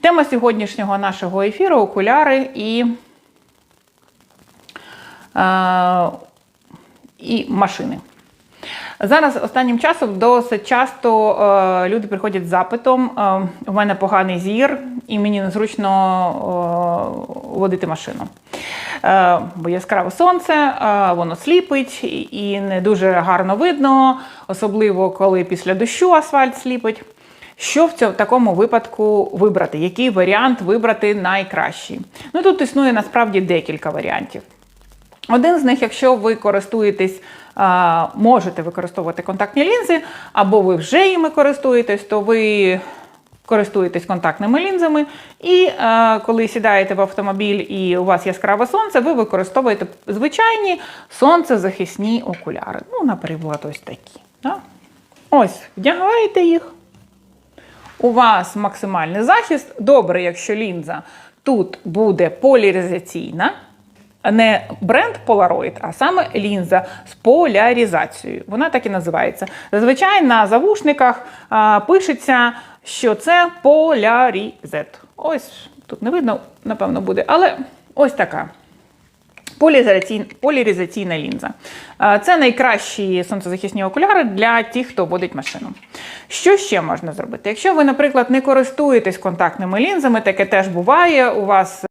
Тема сьогоднішнього нашого ефіру окуляри і, е, і машини. Зараз останнім часом досить часто е, люди приходять з запитом: е, у мене поганий зір, і мені незручно е, водити машину. Е, бо яскраве сонце, е, воно сліпить і- не дуже гарно видно, особливо коли після дощу асфальт сліпить. Що в цьому такому випадку вибрати? Який варіант вибрати найкращий? Ну тут існує насправді декілька варіантів. Один з них, якщо ви користуєтесь, можете використовувати контактні лінзи, або ви вже їми користуєтесь, то ви користуєтесь контактними лінзами, і коли сідаєте в автомобіль і у вас яскраве сонце, ви використовуєте звичайні сонцезахисні окуляри. Ну, наприклад, ось такі. Ось, вдягаєте їх. У вас максимальний захист. Добре, якщо лінза тут буде поляризаційна, не бренд Polaroid, а саме лінза з поляризацією. Вона так і називається. Зазвичай на завушниках а, пишеться, що це полярізет. Ось тут не видно, напевно, буде, але ось така. Поляризаційна, лінза. Це найкращі сонцезахисні окуляри для тих, хто водить машину. Що ще можна зробити? Якщо ви, наприклад, не користуєтесь контактними лінзами, таке теж буває. У вас